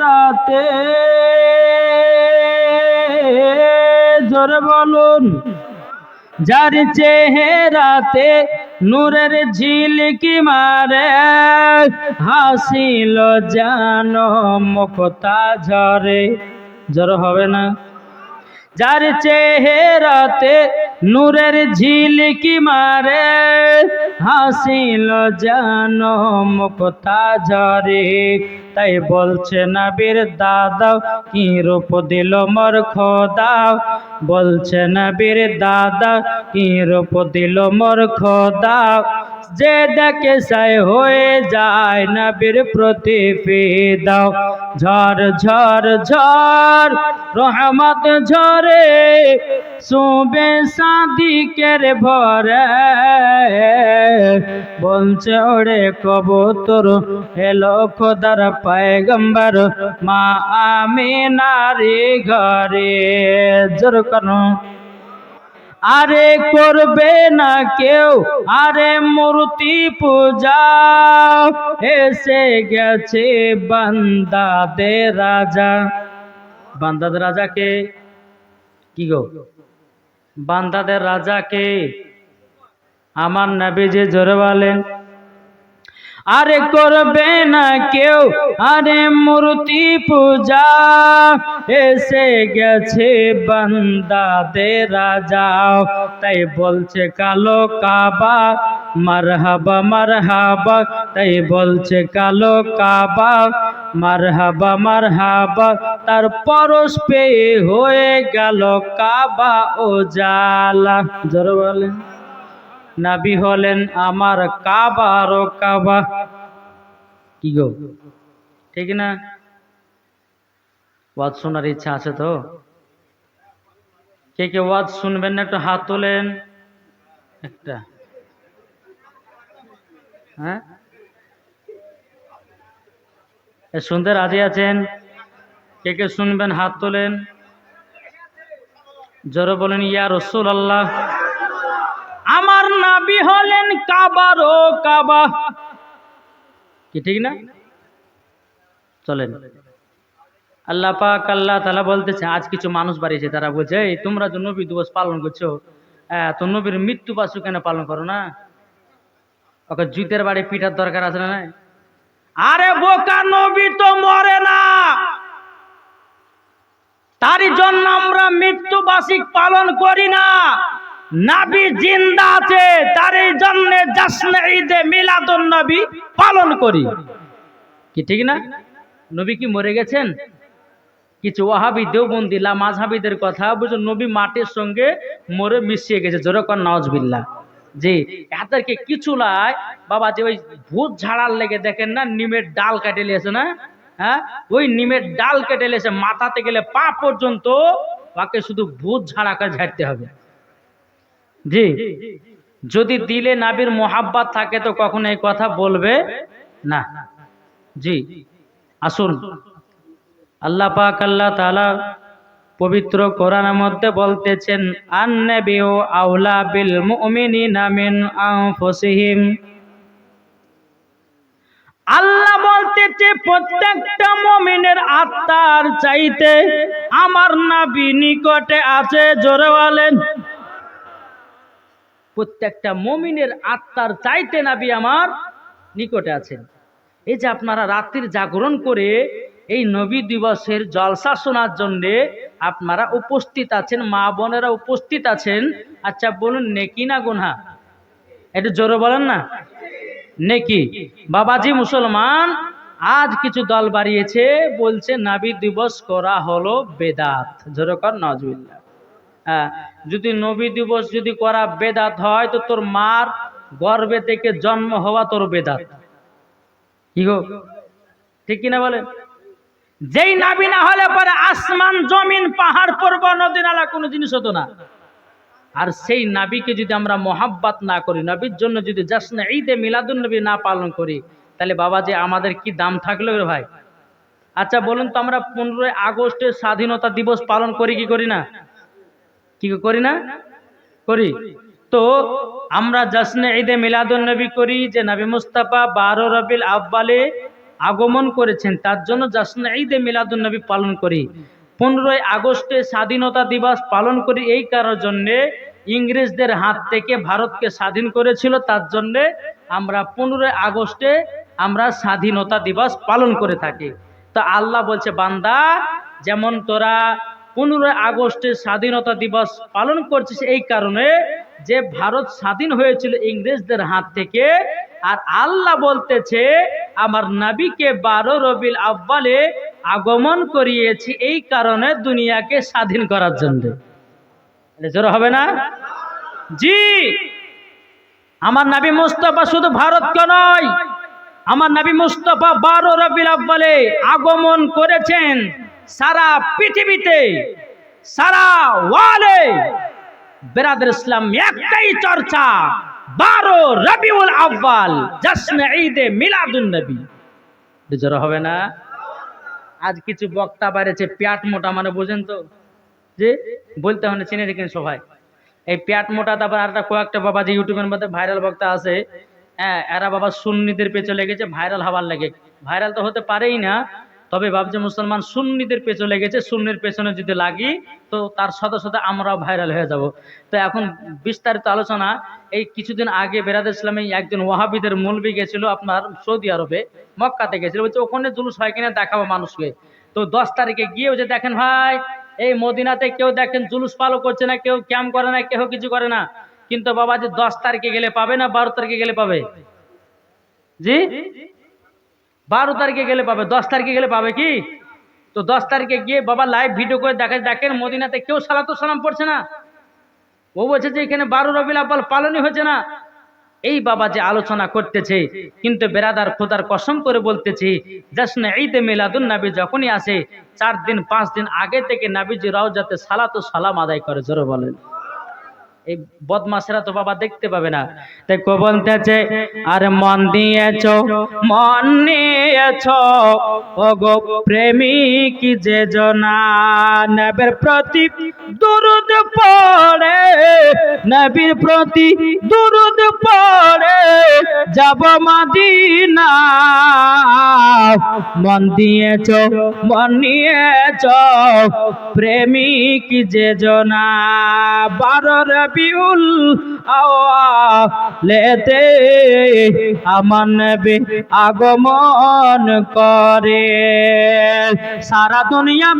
চেহারাতে জোরে বলুন, যার চেহারাতে নূরের ঝিলকি মারে, হাসিল জান মুখতা ঝরে। জোর হবে না। যার চেহারাতে নূরের ঝিলকি মারে, হাসিল জান মুক্তা ঝরে তাই বলছে নবীর দাদা, কি রূপ দিল মর খোদা? বলছে নবীর দাদা, কি রূপ দিল মর খোদা? যে দেখে সাই হয়ে যায় নবীর প্রতি দাও ঝড় ঝড় ঝড় রহমত ঝরে সুবে সাদিকের ভরে। বলছে, ওরে কবুতর, এলো খোদার পায়গম্বর, মা আমি নারী ঘরে। জোর করো। আরে করবে না কেউ? আরে মূর্তি পূজা এসে গেছে বান্দাদের রাজা। বান্দাদের রাজাকে কি? গো? বান্দাদের রাজাকে আমার নাবি যে জোরে বলেন। আরে করবে না কেউ? আরে মূর্তি পূজা, এসে গেছে বান্দাদের রাজাও তাই বলছে কালো কাবা, মারহাবা মারহাবা। তাই বলছে কালো কাবা, মারহাবা মারহাবা। তার পরশ পেয়ে হয়ে গেল কাবা ও জালা। জোরে বলেন। নাবি হলেন আমার কাবার ও কাবা। কি গো? ঠিক না? ওয়াজ শোনার ইচ্ছা আছে তো? কে কে ওয়াজ শুনবেন না একটু হাত তোলেন। একটা। হ্যাঁ? শুনতে রাজি আছেন? কে কে শুনবেন, হাত তোলেন। জোরে বলেন, ইয়া রসুল আল্লাহ আমার নাবি হলেন কাবার ও কাবা। কি, ঠিক না? চলেন। আল্লাহ পাক, আল্লাহ তালা বলতেছে, আজ কিছু মানুষ বাড়িয়েছে, তারা বলছে, এই, তোমরা যে নবী দিবস পালন করছ তো নবীর মৃত্যু বাসু কেন পালন করো না? ওকে জুতের বাড়ি পিঠার দরকার আছে না আরে, বোকা নবী তো মরে না। তারই জন্য আমরা মৃত্যু বার্ষিক পালন করি না। নাবি জিন্দা আছে, তারই জন্য জাসনে ঈদে মিলাদুন নবী পালন করি। কি ঠিক না? নবী কি মরে গেছেন? কিছু ওয়াহাবি দেওবন্দি মাঝহাবিদের কথা বুঝো, নবী মাটির সঙ্গে মরে মিশিয়ে গেছে। জোরকর নওয়াজবিল্লাহ জি, এদেরকে কিছু লাই, বাবা যে ওই ভূত ঝাড়ার লেগে দেখেন না, নিমের ডাল কেটে লিয়েছে না? হ্যাঁ? ওই নিমের ডাল কেটে লিয়েছে মাথাতে গেলে পা পর্যন্ত ওকে শুধু ভূত ঝাড়া করে ঝাড়তে হবে। জি। যদি দিলে নাবির মোহাব্বাত থাকে তো কখনো এই কথা বলবে না। জি। আসুন। আল্লাহ পাক আল্লাহ তাআলা পবিত্র কোরআনের মধ্যে বলতেছেন, আন্নাবিউ আউলা বিল মুমিনিনা মিন আনফুসিহিম। আল্লাহ বলতেছে, প্রত্যেকটা মুমিনের আত্মার চাইতে আমার নাবি নিকটে আছে। জোরে বলেন। প্রত্যেকটা মমিনের আত্মার চাইতে নাবি আমার নিকটে আছেন। এই যে আপনারা রাত্রির জাগরণ করে এই নবী দিবসের জলসা শোনার জন্য আপনারা উপস্থিত আছেন, মা বোনেরা উপস্থিত আছেন। আচ্ছা বলুন, নেকি না গুনহা? একটু জোরে বলেন না। নেকি? বাবাজি মুসলমান, আজ কিছু দল বাড়িয়েছে, বলছে, নাবি দিবস করা হলো বেদাত। জোরে কর নজবিল্লা হ্যাঁ যদি নবী দিবস যদি করা বেদাত হয়, তো তোর মার গর্বে থেকে জন্ম হওয়া তোর বেদাত। ঠিক কিনা বলেন? যেই নাবি না হলে পরে আসমান, জমিন, পাহাড়, পর্বত, নদী, নালা, কোনো জিনিস হতো না। আর সেই নাবিকে যদি আমরা মোহাব্বাত না করি, নবীর জন্য যদি জাসনা ঈদে মিলাদুন নবী না পালন করি, তাহলে বাবা যে আমাদের কি দাম থাকল রে ভাই? আচ্ছা বলুন তো আমরা পনেরোই আগস্টের স্বাধীনতা দিবস পালন করি কি করি না? কি করি না? করি। তো আমরা জাসনে ঈদে মিলাদুন নবী করি যে নবী মুস্তাফা বারো রবিল আব্বালে আগমন করেছেন, তার জন্য জাসন ঈদে মিলাদুন নবী পালন করি। পনেরোই আগস্টে স্বাধীনতা দিবস পালন করি এই কারণের জন্যে। ইংরেজদের হাত থেকে ভারতকে স্বাধীন করেছিল, তার জন্যে আমরা পনেরোই আগস্টে আমরা স্বাধীনতা দিবস পালন করে থাকি। তো আল্লাহ বলছে, বান্দা, যেমন তোরা পনেরোই আগস্টে স্বাধীনতা দিবস পালন করছে এই কারণে যে ভারত স্বাধীন হয়েছিল ইংরেজদের হাত থেকে, আর আল্লাহ বলতেছে, আমার নাবিকে বারো রবিল আব্বালে আগমন করিয়েছি এই কারণে দুনিয়াকে স্বাধীন করার জন্য। হবে না? জি। আমার নাবি মুস্তফা শুধু ভারতকে নয়, আমার নাবি মুস্তফা বারো রবিল আব্বালে আগমন করেছেন। সারা পৃথিবীতে, সারা ওয়ালে বেরাদের ইসলাম একটাই চর্চা, বারো রবিউল আব্বাল জশ্ন ঈদে মিলাদুন নবী। জোর হবে না? আজ কিছু বক্তা বাড়েছে প্যাট মোটা মানে বোঝেন তো? যে বলতে হয় চিনে রেখেন সবাই। এই প্যাট মোটা, তারপর আর একটা কয়েকটা বাবা যে ইউটিউবের মধ্যে ভাইরাল বক্তা আছে হ্যাঁ এরা বাবা সুন্নিদের পেছনে লেগেছে, ভাইরাল হবার লাগে। ভাইরাল তো হতে পারেই না তবে ভাবছে মুসলমান সুন্নিদের পেছনে লেগেছে, সুন্নির পেছনে যদি লাগি, তো তার সাথে সাথে আমরাও ভাইরাল হয়ে যাব। তো এখন বিস্তারিত আলোচনা, এই কিছুদিন আগে বেরাদ ইসলামে একজন ওয়াহাবিদের মৌলবি গেছিল আপনার সৌদি আরবে, মক্কাতে গেছিল, বলছে, ওখানে জুলুস হয় কিনা দেখাবো মানুষকে। তো দশ তারিখে গিয়ে যে দেখেন, ভাই, এই মদিনাতে কেউ দেখেন জুলুস পালও করছে না, কেউ ক্যাম্প করে না, কেউ কিছু করে না। কিন্তু বাবা যে দশ তারিখে গেলে পাবে না, বারো তারিখে গেলে পাবে? জি? বারো তারিখে গেলে পাবে, দশ তারিখে গেলে পাবে কি? তো দশ তারিখে গিয়ে বাবা লাইভ ভিডিও করে দেখে, দেখেন মদিনাতে কেউ সালাতু সালাম পড়ছে না। ও বলছে যে এখানে বারো রবিল আব্বাল পালনই হচ্ছে না। এই বাবা যে আলোচনা করতেছে, কিন্তু বেরাদার খোদার কসম করে বলতেছি জাসনে ঈদে মিলাদুন নাবি যখনই আসে, চার দিন, পাঁচ দিন আগে থেকে নাবিজি রাও যাতে সালাতু সালাম আদায় করে। জোরে বলেন। এই বদমাসেরা তো বাবা দেখতে পাবে না। তাই কো বলতেছে আর মন দিয়েছ, মন নিয়েছ ও গো প্রেমিক যে জনা। নবের প্রতি দুরুদ পড়ে, নবীর প্রতি দুরুদ পড়ে, যাব মাদিনা মন দিয়েছ, মন নিয়েছ, প্রেমিক যে জনা। বারো রবিউল লেতে আমার নবী আগমন করে। সারা দুনিয়া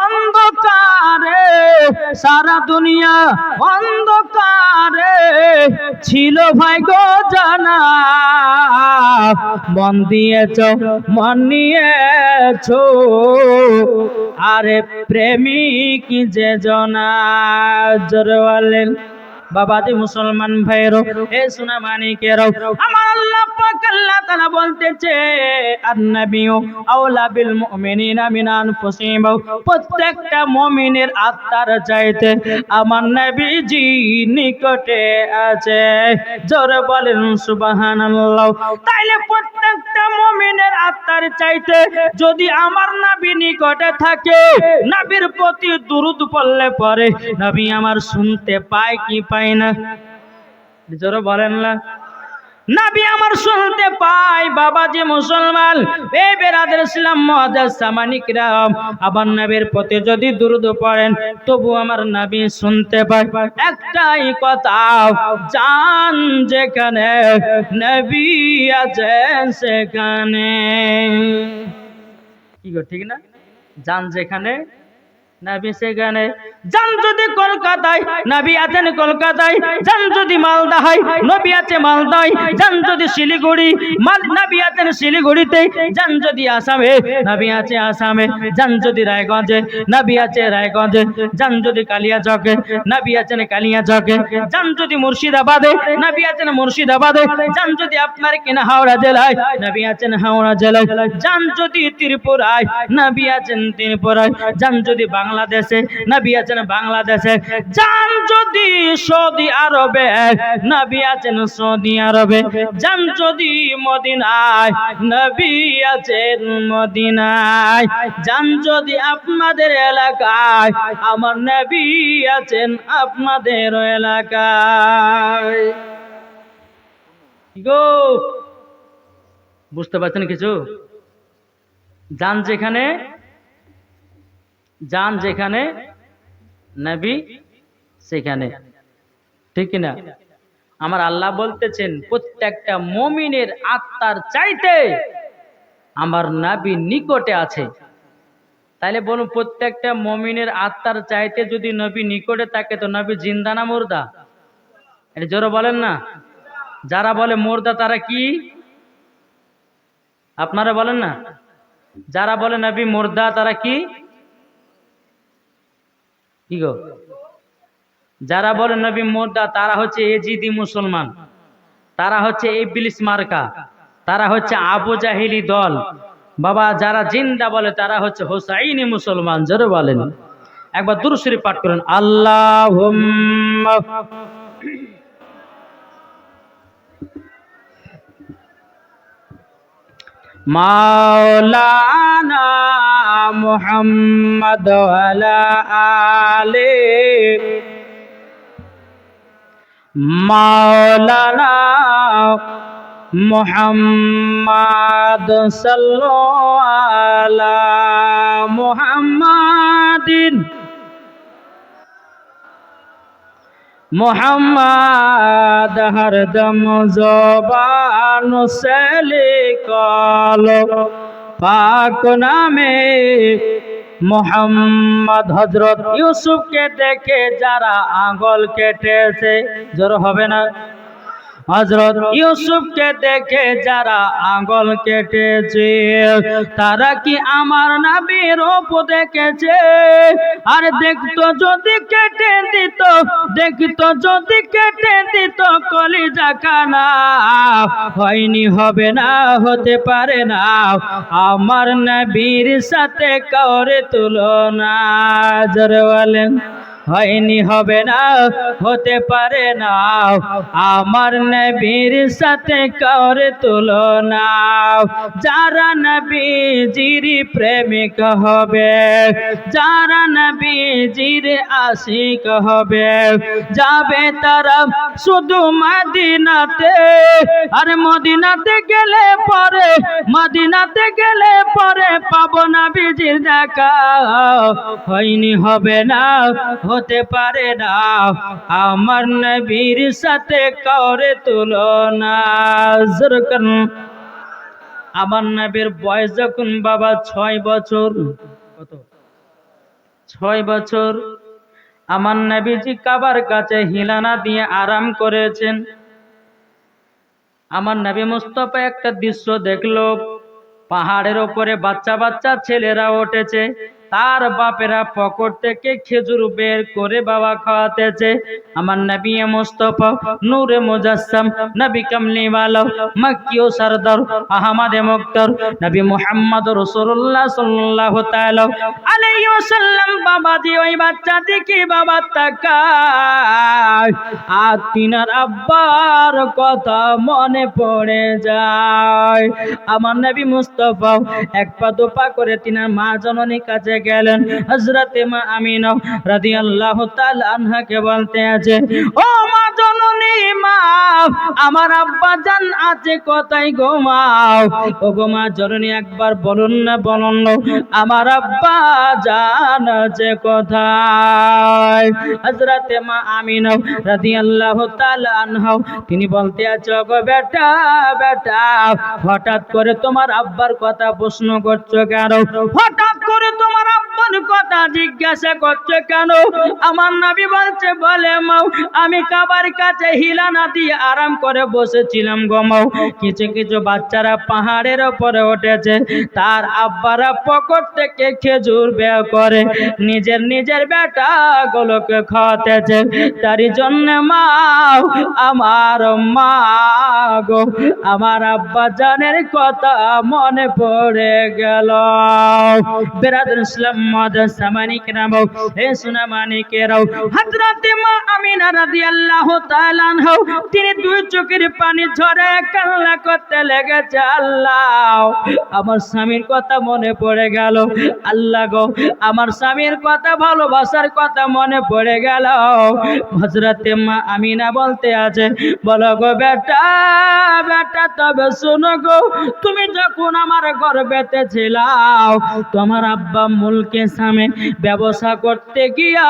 অন্ধকারে, সারা দুনিয়া অন্ধকারে ছিল ভাই গো জানা। মন দিয়েছ, মন নিয়েছ, আরে প্রেমিক যে জনা। জোরে বাবাজি মুসলমান ভাইরো এ সোনা মানিকেরও। আমার আল্লাহ পাক আল্লাহ তাআলা বলতেছে আন্নাবিয়ু আওলা বিল মুমিনিনা মিন আনফুসিহিম। প্রত্যেকটা মুমিনের আত্মার চাইতে আমার নবীজি নিকটে আছে। জোরে বলেন সুবহানাল্লাহ। তাইলে প্রত্যেকটা মমিনের আত্মার চাইতে যদি আমার নাবি নিকটে থাকে, নাবির প্রতি দুরুদ পড়লে পরে নাবি আমার শুনতে পায় কি পায় না? জোরে বলেন না। নাবি আমার শুনতে পাই বাবা যে মুসলমান। এই বেরাদের ইসলাম সামানিক রাম আবার নবীর পথে যদি দুরুদ পড়েন, তবু আমার নাবি শুনতে পাই একটাই কথা জান যেখানে, নবী আছেন সেখানে। কি ঠিক না? জান যেখানে নাবি সেখানে যান যদি কলকাতায় নাবি আছেন কলকাতায় যান যদি মালদায় নবী আছে মালদায় যান যদি শিলিগুড়ি মাল নাবি আছেন শিলিগুড়িতে যান যদি আসামে নাবি আছে আসামে যান যদি রায়গঞ্জে নাবি আছে রায়গঞ্জে যান যদি কালিয়াচকে নাবি আছেন কালিয়াচকে যান যদি মুর্শিদাবাদে নাবি আছেন মুর্শিদাবাদে যান যদি আপনার কিনা হাওড়া জেলায় নাবি আছেন হাওড়া জেলায় যান যদি ত্রিপুরায় নাবি আছেন ত্রিপুরায় যান যদি বাংলাদেশে, নাবি আছেন বাংলাদেশে। যান যদি সৌদি আরবে, নবী আছেন সৌদি আরবে। যান যদি মদিনায়, নবী আছেন মদিনায়। যান যদি আপনাদের এলাকায়, আমার নবী আছেন আপনাদের এলাকায়। গো, বুঝতে পারছেন কিছু? যান যেখানে যান যেখানে, নবী সেখানে। ঠিক না আমার আল্লাহ বলতেছেন, প্রত্যেকটা মমিনের আত্মার চাইতে আমার নাবি নিকটে আছে। তাইলে বলুন, প্রত্যেকটা মমিনের আত্মার চাইতে যদি নবী নিকটে থাকে, তো নবী জিন্দা না মুর্দা? এটা জোরে বলেন না। যারা বলে মুর্দা, তারা কি? আপনারা বলেন না। যারা বলে নবী মুর্দা, তারা কি? কি গো? যারা বলে নবী মুর্দা, তারা হচ্ছে এজিদি মুসলমান। তারা হচ্ছে ইবলিস মার্কা। তারা হচ্ছে আবু জাহিলি দল। বাবা, যারা জিন্দা বলে, তারা হচ্ছে হোসাইনি মুসলমান। জোরে বলেন। একবার দুরুশরী পাঠ করেন। আল্লাহ মাওলানা মুহাম্মদ আলে মাওলানা মুহাম্মদ সাল্লাল্লাহু মুহাম্মাদিন মোহাম্মদ হরদম জবান সেলি কল। পাক নামে মোহাম্মদ হজরত ইউসুফকে দেখে যারা আঙ্গল কেটেছে, জোর হবে না। হজরত ইউসুফকে দেখে যারা আঙ্গল কেটেছে, তারা কি আমার নাবির রূপ দেখেছে? আর দেখতো যদি কেটে দিত, দেখতো যদি কেটে দিত কলিজা কানা। হয়নি, হবে না, হতে পারে না। আমার নবীর সাথে কাউরে তুলনা। জোরে বলেন। হয়নি হবে না, হতে পারে না। আমার নবীর সাথে কাউরে তুলনা, যারা নবীজির প্রেমিক হবে, যারা নবীজির আশিক হবে, যাবে তারা শুধু মদিনাতে। আর মদিনাতে গেলে পরে, মদিনাতে গেলে পরে পাবো নবীজির দেখা। হয়নি হবে না হতে পারে না। আমার নবীর সাথে কাউরে তুলনা। যেরকম আমার নবীর বয়স যখন বাবা ছয় বছর, কত? ছয় বছর। আমার নবীজি কাবার কাছে হিলানা দিয়ে আরাম করেছেন। আমার নবী মুস্তফা একটা দৃশ্য দেখল। পাহাড়ের ওপরে বাচ্চা বাচ্চা ছেলেরা উঠেছে। তার বাপেরা পকট থেকে খেজুর বের করে বাবা খাওয়াতেছে। আমার নবী মুস্তফা, নূরে মুজাসসাম, নবী কামলিওয়ালা মক্কিও সরদার, আহমদে মুক্তর, নবী মুহাম্মদ রাসূলুল্লাহ সাল্লাল্লাহু তাআলা আলাইহি ওয়াসাল্লাম, বাবাজি ওই বাচ্চা দেখি বাবা তাকায়। আর তিনার আব্বার কথা মনে পড়ে যায়। আমার নবী মুস্তফা, এক পা দুপা করে তিনার মা জননীর কাছে গেলেন হজরতে মা আমিনা রাদিয়াল্লাহু তাআলা আনহাকে বলতে আছে ও মা জননী মা আমার আব্বা জান আছে কোথায় ঘুমাও ও গো মা, জননী একবার বলুন না, বলুন আমার আব্বা জান আছে কোথায়? হজরতে মা আমিনা রাদিয়াল্লাহু তাআলা আনহা, তিনি বলতে আছে গো বেটা বেটা, হঠাৎ করে তোমার আব্বার কথা প্রশ্ন করছ কেন? হঠাৎ করে তোমার আব্বার কথা জিজ্ঞাসা করছ কেন? আমার নবী বলছে, বলে মাও, আমি কাবার কাছে হিলানা দিয়ে আরাম করে বসেছিলাম গো মাও। কিছু কিছু বাচ্চারা পাহাড়ের ওপরে উঠেছে। তার আব্বারা পকট থেকে খেজুর বের করে নিজের নিজের বেটা গুলোকে খাওয়াতেছে। তারই জন্য মা আমার মা গো, আমার আব্বা জানের কথা মনে পড়ে গেল। বেরাদুল ইসলাম মাদ্রাসা সোনামানিকেরাও হে সোনামানিকেরাও হযরতে মা আমিনা রাদিয়াল্লাহু তাআলা আনহা, তিনি দুই চোখের পানি ঝরে কান্না করতে লেগেছে। আল্লাহ, আমার স্বামীর কথা মনে পড়ে গেল। আল্লাহ গো, আমার স্বামীর কথা, ভালোবাসার কথা মনে পড়ে গেল। হজরতে মা আমিনা বলতে আছে, বলো গো বেটা বেটা, তবে শোনো গো, তুমি যখন আমার গর্বেতে ছিলাও তোমার আব্বা মুলকে সামনে ব্যবসা করতে গিয়া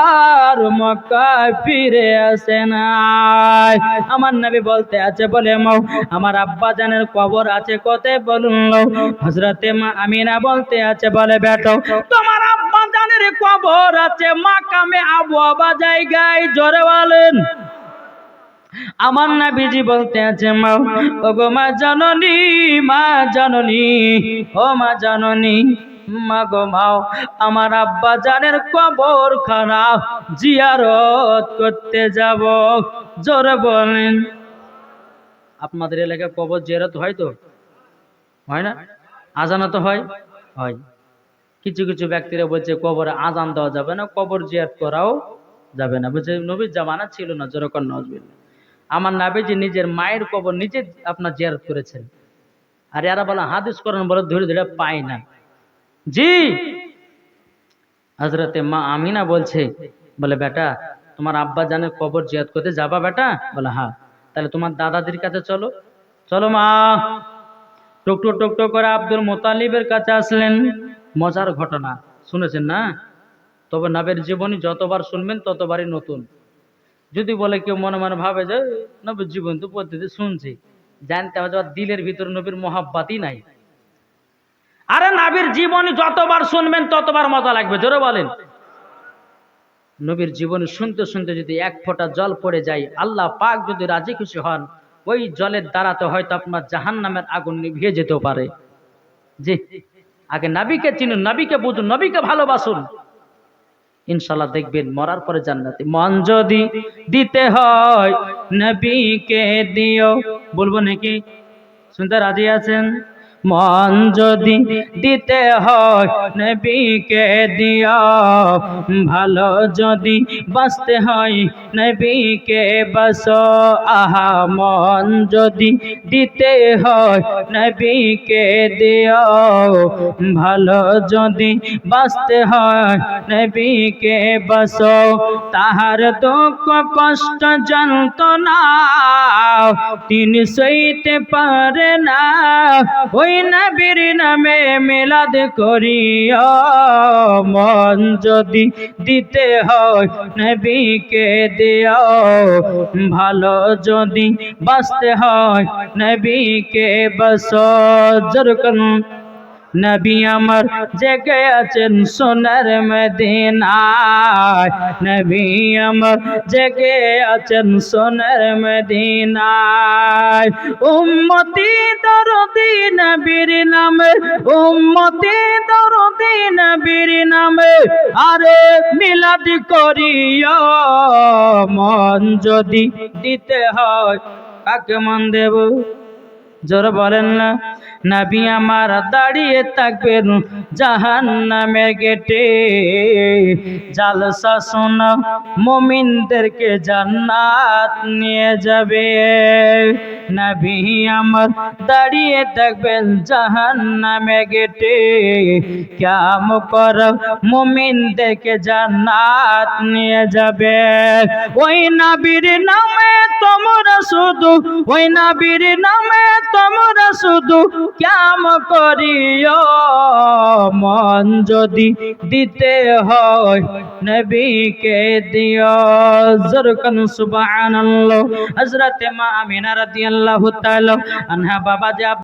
আর মক্কায় ফিরে আসে নাই। আমার নবী বলতে আছে, বলে মাও আমার আব্বা জানের কবর আছে কোথায় বলুন হজরতে মা আমিনা বলতে আছে, বলে বেটো, তোমার আব্বা জানের কবর আছে মাকামে আবু আবা জায়গায়, জোরে বলেন। আমার নাবিজি বলতে আছে, মা ও গো মা জননী মা জননী, ও মা জননী মা গো মাও, আমার আব্বা জানের কবর খারাপ, জিয়ারত করতে যাব। জোরে বলেন। আপনাদের এলাকায় কবর জিয়ারত হয় তো? হয় না? আজানা তো হয়? হয়। কিছু কিছু ব্যক্তিরা বলছে, কবরে আজান দেওয়া যাবে না, কবর জিয়ারত করাও যাবে না। বলছে, নবীর জামানা ছিল না যেরকম নজবিল আমার নাবিজি নিজের মায়ের কবর নিজে আপনার জিয়ারত করেছেন। আর এরা বলে, হাদিস করেন বলে ধরে ধরে পায় না। জি। হজরতে মা আমিনা বলছে, বলে, বেটা, তোমার আব্বা জানের কবর জিয়াদ করতে যাবা বেটা? বলে হ্যাঁ। তাহলে তোমার দাদাদির কাছে চলো। চলো মা। টুকটো টুকটো করে আব্দুল মোতালিবের কাছে আসলেন। মজার ঘটনা, শুনেছেন না? তবে নবের জীবনী যতবার শুনবেন ততবারই নতুন। যদি বলে কেউ মনে মনে ভাবে যে, নবীর জীবন তো পদ্ধতি শুনছি। জানতে হবে দিলের ভিতরে নবীর মহাব্বাতই নাই। আরে নাবির জীবনী যতবার শুনবেন, ততবার মজা লাগবে, জোরে বলেন। নবীর জীবনী শুনতে শুনতে যদি এক ফোঁটা জল পড়ে যায়, আল্লাহ পাক যদি রাজি খুশি হন, ওই জলের দ্বারাতে হয়তো আপনার জাহান নামের আগুন নিভিয়ে যেতেও পারে। জি, আগে নাবিকে চিনুন, নবীকে বুঝুন, নবীকে ভালোবাসুন। ইনশাল্লাহ দেখবেন মরার পরে জান্নাতে। মন যদি দিতে হয়, নবীকে দিও। বলব নাকি? শুনতে রাজি আছেন? মন যদি দিতে হয়, নবীকে দিও ভালো যদি বাঁচতে হয়, নবীকে বাস আহা, মন যদি দিতে হয়, নবীকে দিও ভালো যদি বাঁচতে হয়, নবীকে বাস তাহার দুঃখ কষ্ট যন্ত্রণা তিনি সইতে পারে না। ওই নবীর নামে মেলাদ করিয়া মন যদি দিতে হয় নবীকে দিও ভালো যদি বাঁচতে হয় নবীকে বস যেরকম নবী আমার জেগে আছেন সোনার মদিনায়। নবী আমার জেগে আছেন সোনার মদিনায়। উম্মতি দরদি নবীর নামে, উম্মতি দরদি নবীর নামে আরে মিলাদ করিও। মন যদি দিতে হয়, কাকে মন দেব? জোর বলেন না। নাবি আমার দাঁড়িয়ে থাকবেন জাহান নামে গেটে। জালসা শোনা মমিনদেরকে জান্নাত নিয়ে যাবে। নাবি আমার দাঁড়িয়ে থাকবেন জাহান নামে গেটে ক্যাম কর মমিনদেরকে জান্নাত নিয়ে যাবে। ওই নাবির নামে তোমরা শুধু, ওই নাবির নামে তোমরা শুধু ক্যাম করিও। মন যদি দিতে হয় নবীকে দিও। জরকন সুবহানাল্লাহ। হযরতে মা আমিনা রাদিয়াল্লাহু আনহা বাবা যে